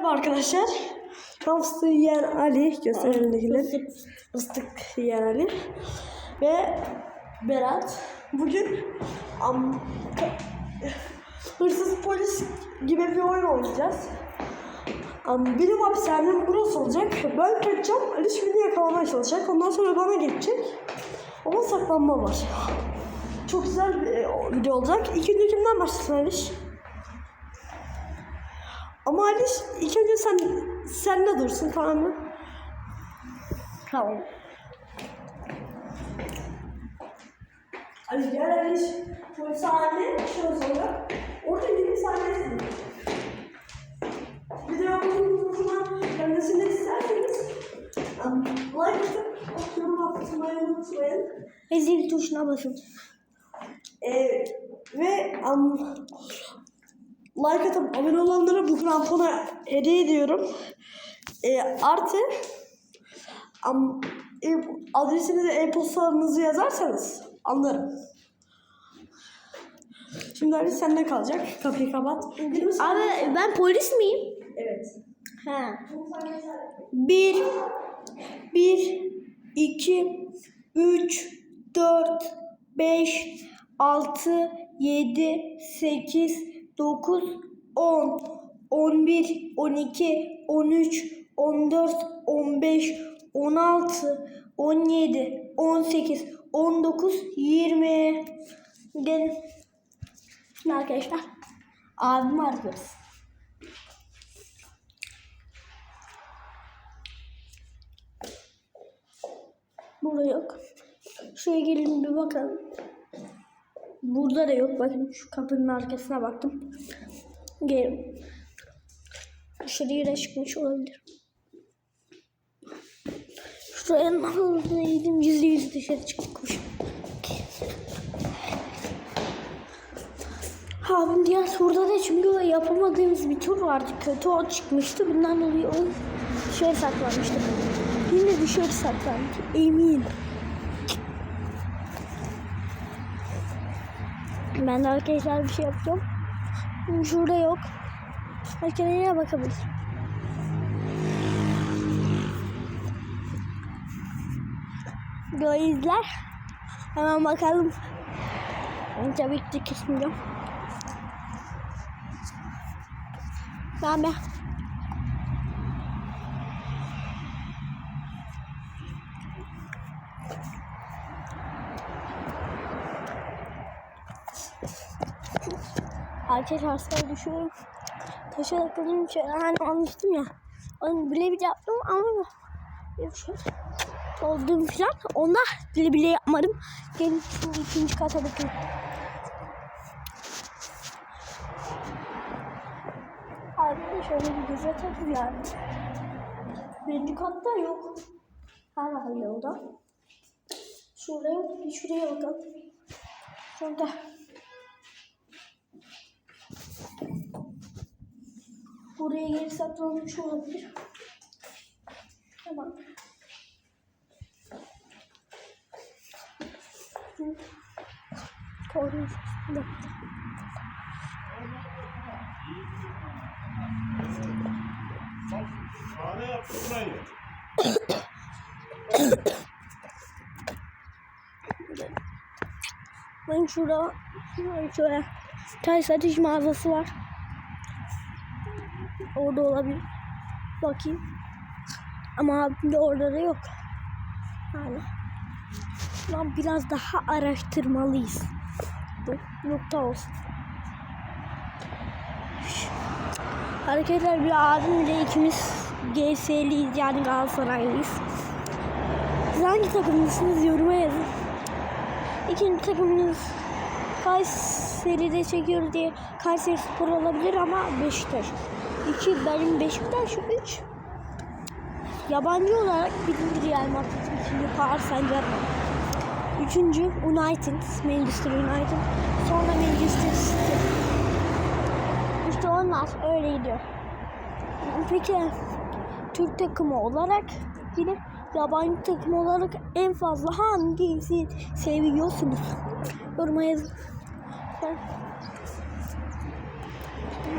Merhaba arkadaşlar. Ben fıstığı yiyen Ali. Gösterelim elindekileri. Fıstık yiyen Ali. Ve Berat. Bugün am, hırsız polis gibi bir oyun oynayacağız. Am, benim hapishanem burası olacak. Ben kaçacağım. Ali şimdi yakalamaya çalışacak. Ondan sonra bana geçecek. Ama saklanma var. Çok güzel bir e, video olacak. İlk önce kimden başlasın Aliş? Ama Aliş ilk önce sen sen de dursun tamam mı? Tamam. Ali gel Aliş. Şöyle sahne şöyle sonra. Orada 20 saniye Bir de yapalım zaman kendisini isterseniz um, like atıp yorum atmayı unutmayın. Ve zil tuşuna basın. Ee, ve um, like atıp abone olanlara bu krampona hediye ediyorum. Ee, artı um, e, adresini de e-postalarınızı yazarsanız anlarım. Şimdi Ali sende kalacak. Kapıyı kapat. Abi ben polis miyim? Evet. He. Bir, bir, iki, üç, dört, beş, altı, yedi, sekiz, dokuz, on, on bir, on iki, on üç, on dört, on beş, on altı, on yedi, on sekiz, on dokuz, yirmi. Gelin. Şimdi arkadaşlar abimi arıyoruz. Burada yok. Şuraya gelin bir bakalım. Burada da yok. Bakın şu kapının arkasına baktım. Gelin. Dışarıya da çıkmış olabilir. Şuraya neydim gizli gizli dışarı çıkmış. Abim diğer turda da çünkü yapamadığımız bir tur vardı. Kötü o çıkmıştı. Bundan dolayı o şey saklanmıştı. Yine dışarı saklandı. Emin. Ben de arkadaşlar bir şey yapacağım. Şurada yok. Başka nereye bakabilir? Gözler. Hemen bakalım. Ben tabii ki kesmeyeceğim. Ben ben. Arkadaşlar aslında düşüyorum. Taşa takıldığım için hani almıştım ya. Onu bile bile yaptım ama şey olduğum falan. Onda bile bile yapmadım. Gelin şimdi ikinci kata bakayım. Abi şöyle bir göz atalım yani. Birinci katta yok. Herhalde o da. Şuraya şuraya bakalım. Şurada. Buraya geri saklanmış olabilir. Tamam. Sahne yaptırmayın. Ben şurada şöyle, şöyle çay satış mağazası var. Orada olabilir. Bakayım. Ama abim de orada da yok. Yani. Lan biraz daha araştırmalıyız. Bu nokta olsun. Hareketler bir abim bile ikimiz GS'liyiz yani Galatasaraylıyız. Siz hangi takımlısınız yoruma yazın. İkinci takımınız Kayseri'de çekiyoruz diye Kayseri Spor olabilir ama Beşiktaş. İki benim Beşiktaş. Üç yabancı olarak birinci Real Madrid, ikinci Paris Saint Germain. Üçüncü United, Manchester United. Sonra Manchester City. İşte onlar öyle gidiyor. Peki Türk takımı olarak yine yabancı takım olarak en fazla hangisi seviyorsunuz? Yoruma yazın.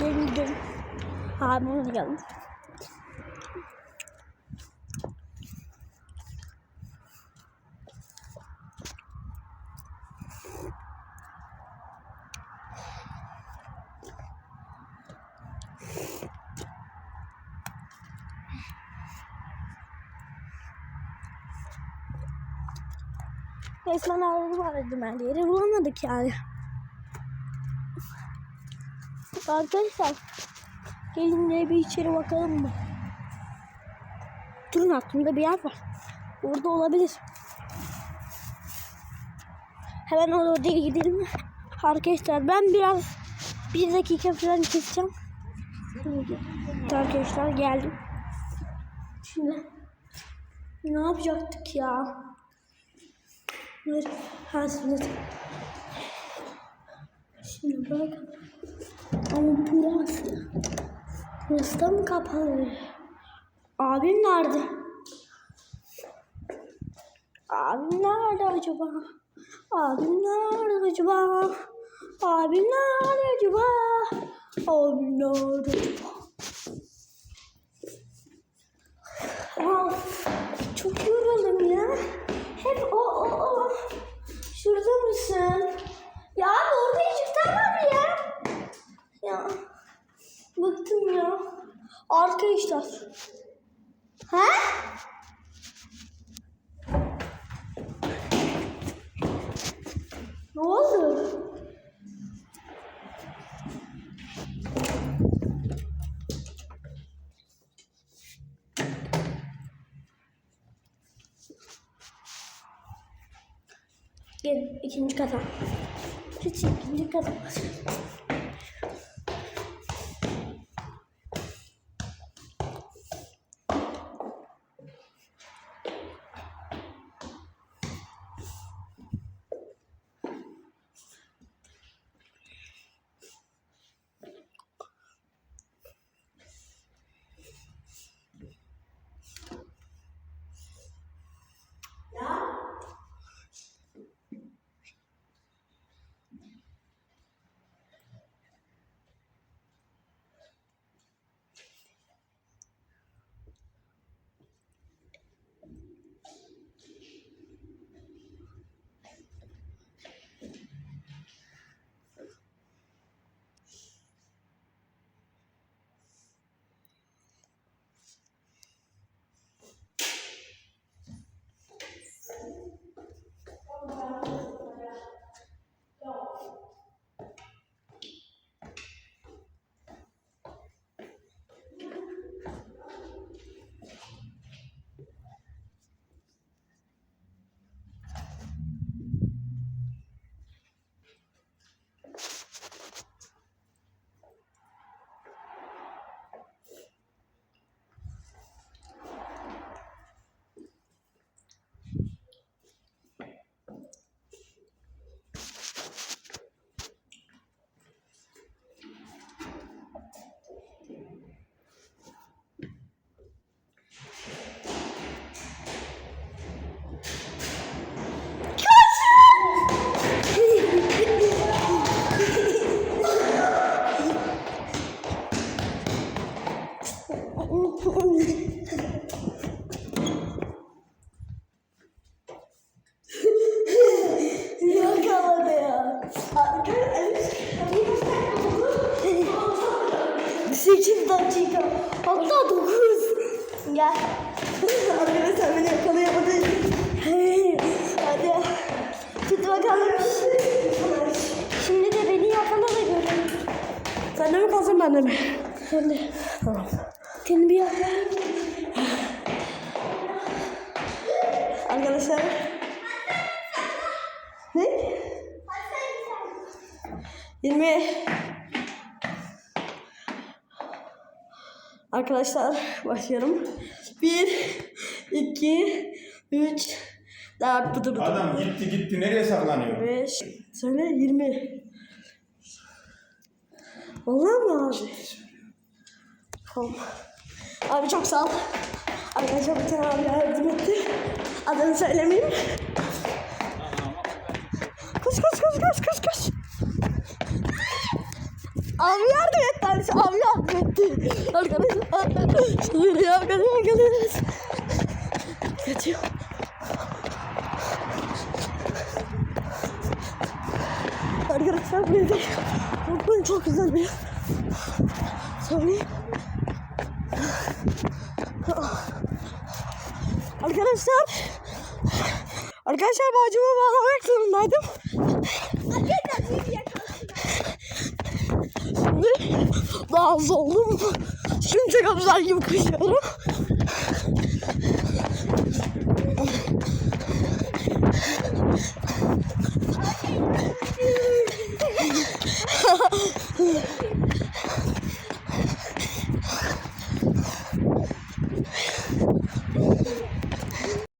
Gelin gidelim. De geldi. Resmen aradım aradım her yeri bulamadık yani. Arkadaşlar gelin de bir içeri bakalım mı? Durun aklımda bir yer var. Orada olabilir. Hemen oraya gidelim. Arkadaşlar ben biraz bir dakika falan keseceğim. Arkadaşlar geldim. Şimdi ne yapacaktık ya? Dur. Ha şimdi. Bak. Ama burası. Burası mı kapalı? Abim nerede? Abim nerede acaba? Abim nerede acaba? Abim nerede acaba? Abim nerede acaba? Of, çok yoruldum ya. Hep o o o. Şurada mısın? Ya orada hiç tamam ya. Ya. Bıktım ya. Arkadaşlar. He? Ne oldu? Gelin ikinci kata. Hiç ikinci kata. Şimdi de beni yakala da görün. Sen de mi kalsın ben de mi? Sen de. Tamam. Seni bir yakalayayım. Arkadaşlar. Ne? 20 Arkadaşlar başlıyorum. 1 2 3 4 budur budur. Adam gitti gitti nereye saklanıyor? 5 söyle 20 Vallahi mı abi? Tamam. Abi çok sağ ol. Arkadaşlar bir tane abi yardım etti. Adını söylemeyeyim. Koş koş koş koş koş koş. Abi yardım et. Aliş abi affetti. Arkadaşlar. Şimdi ya kadın geliriz. Kaçıyor. Arkadaşlar de Korkmayın çok güzel bir Söyleyeyim. Arkadaşlar Arkadaşlar bacımı bağlamak zorundaydım. Şimdi daha hızlı oldum. Şimdi güzel gibi koşuyorum. Ooh.